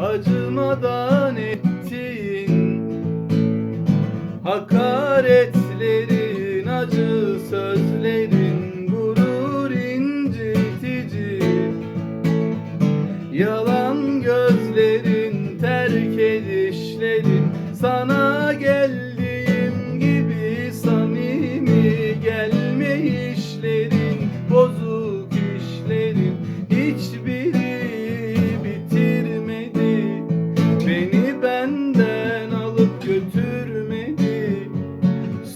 acımadan ettiğin Hakaretlerin, acı sözlerin, gurur incitici. Yalan gözlerin, terk edişlerin Sana geldiğim benden alıp götürmedi.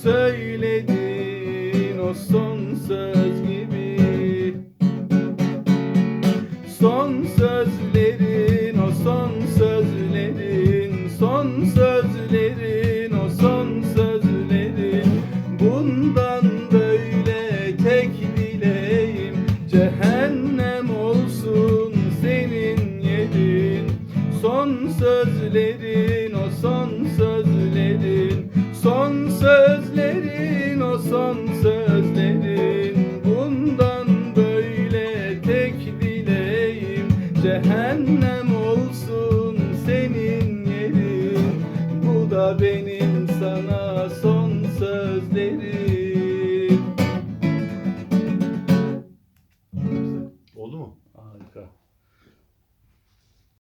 Söyledin o son söz gibi. Son sözlerin o son sözlerin Son sözlerin o son sözlerin. Bundan Son sözlerin o son sözlerin Son sözlerin o son sözlerin. Bundan böyle tek dileğim Cehennem olsun senin yerin. Bu da benim sana son sözlerim